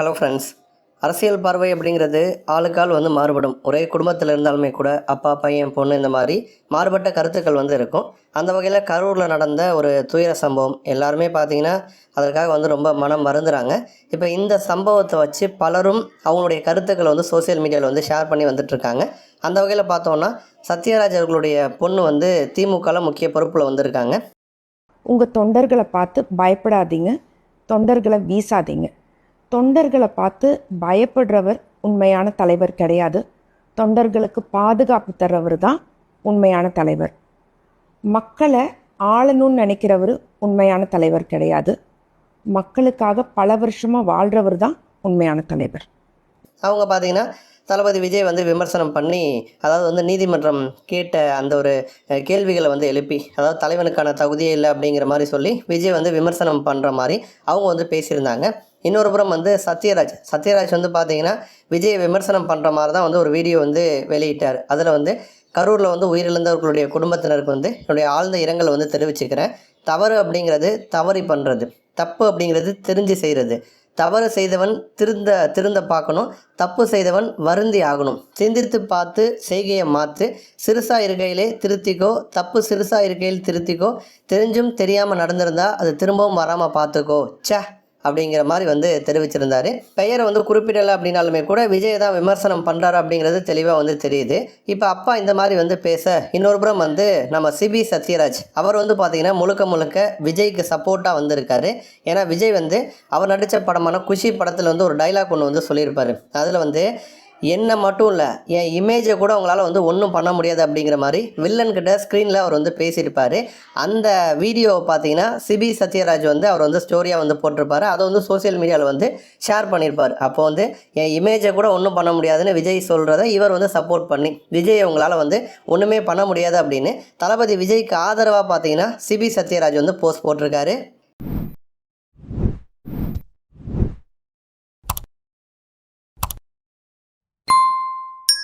Hello friends அரசியல் பார்வை அப்படிங்கிறது ஆளுக்கால் வந்து மாறுபடும். ஒரே குடும்பத்தில் இருந்தாலுமே கூட அப்பா பையன் பொண்ணு இந்த மாதிரி மாறுபட்ட கருத்துக்கள் வந்து இருக்கும். அந்த வகையில் கரூரில் நடந்த ஒரு துயர சம்பவம் எல்லாருமே பார்த்தீங்கன்னா அதற்காக வந்து ரொம்ப மனம் மறந்துறாங்க இப்போ இந்த சம்பவத்தை வச்சு பலரும் அவங்களுடைய கருத்துக்களை வந்து சோஷியல் மீடியாவில் வந்து ஷேர் பண்ணி வந்துட்டுருக்காங்க. அந்த வகையில் பார்த்தோன்னா சத்யராஜ் அவர்களுடைய பொண்ணு வந்து திமுகவில் முக்கிய பொறுப்பில் வந்திருக்காங்க. உங்கள் தொண்டர்களை பார்த்து பயப்படாதீங்க. தொண்டர்களை வீசாதீங்க. தொண்டர்களை பார்த்து பயப்படுறவர் உண்மையான தலைவர் கிடையாது. தொண்டர்களுக்கு பாதுகாப்பு தர்றவர் தான் உண்மையான தலைவர். மக்களை ஆளணும்னு நினைக்கிறவர் உண்மையான தலைவர் கிடையாது. மக்களுக்காக பல வருஷமாக வாழ்கிறவர் தான் உண்மையான தலைவர். அவங்க பார்த்தீங்கன்னா தளபதி விஜய் வந்து விமர்சனம் பண்ணி அதாவது வந்து நீதிமன்றம் கேட்ட அந்த ஒரு கேள்விகளை வந்து எழுப்பி அதாவது தலைவனுக்கான தகுதியே இல்லை அப்படிங்கிற மாதிரி சொல்லி விஜய் வந்து விமர்சனம் பண்ணுற மாதிரி அவங்க வந்து பேசியிருந்தாங்க. இன்னொரு புறம் வந்து சத்யராஜ். சத்யராஜ் வந்து பார்த்தீங்கன்னா விஜயை விமர்சனம் பண்ணுற மாதிரி தான் வந்து ஒரு வீடியோ வந்து வெளியிட்டார். அதில் வந்து கரூரில் வந்து உயிரிழந்தவர்களுடைய குடும்பத்தினருக்கு வந்து என்னுடைய ஆழ்ந்த இரங்கலை வந்து தெரிவிச்சுக்கிறேன். தவறு அப்படிங்கிறது தவறி பண்ணுறது தப்பு அப்படிங்கிறது தெரிஞ்சு செய்கிறது தவறு செய்தவன் திருந்த திருந்த பார்க்கணும். தப்பு செய்தவன் வருந்தி ஆகணும். சிந்தித்து பார்த்து செய்கையை மாற்று சிறுசாக இருக்கையிலே திருத்திக்கோ. தப்பு சிறுசாக இருக்கையில் திருத்திக்கோ. தெரிஞ்சும் தெரியாமல் நடந்திருந்தால் அது திரும்பவும் வராமல் பார்த்துக்கோ. ச்சே! அப்படிங்கிற மாதிரி வந்து தெரிவிச்சிருந்தாரு. பெயரை வந்து குறிப்பிடலை அப்படின்னாலுமே கூட விஜய் தான் விமர்சனம் பண்ணுறாரு அப்படிங்கிறது தெளிவாக வந்து தெரியுது. இப்போ அப்பா இந்த மாதிரி வந்து பேச இன்னொரு புறம் வந்து நம்ம சிபி சத்யராஜ். அவர் வந்து பார்த்தீங்கன்னா முழுக்க முழுக்க விஜய்க்கு சப்போர்ட்டாக வந்திருக்காரு. ஏன்னா விஜய் வந்து அவர் நடித்த படமான குஷி படத்தில் வந்து ஒரு டைலாக் ஒன்று வந்து சொல்லியிருப்பார். அதில் வந்து என்னை மட்டும் இல்லை என் இமேஜை கூட உங்களால் வந்து ஒன்றும் பண்ண முடியாது அப்படிங்கிற மாதிரி வில்லன்கிட்ட ஸ்க்ரீனில் அவர் வந்து பேசியிருப்பார். அந்த வீடியோவை பார்த்தீங்கன்னா சிபி சத்யராஜ் வந்து அவர் வந்து ஸ்டோரியாக வந்து போட்டிருப்பாரு. அதை வந்து சோஷியல் மீடியாவில் வந்து ஷேர் பண்ணியிருப்பார். அப்போ வந்து என் இமேஜை கூட ஒன்றும் பண்ண முடியாதுன்னு விஜய் சொல்கிறத இவர் வந்து சப்போர்ட் பண்ணி விஜய் உங்களால் வந்து ஒன்றுமே பண்ண முடியாது அப்படின்னு தளபதி விஜய்க்கு ஆதரவாக பார்த்தீங்கன்னா சிபி சத்யராஜ் வந்து போஸ்ட் போட்டிருக்காரு.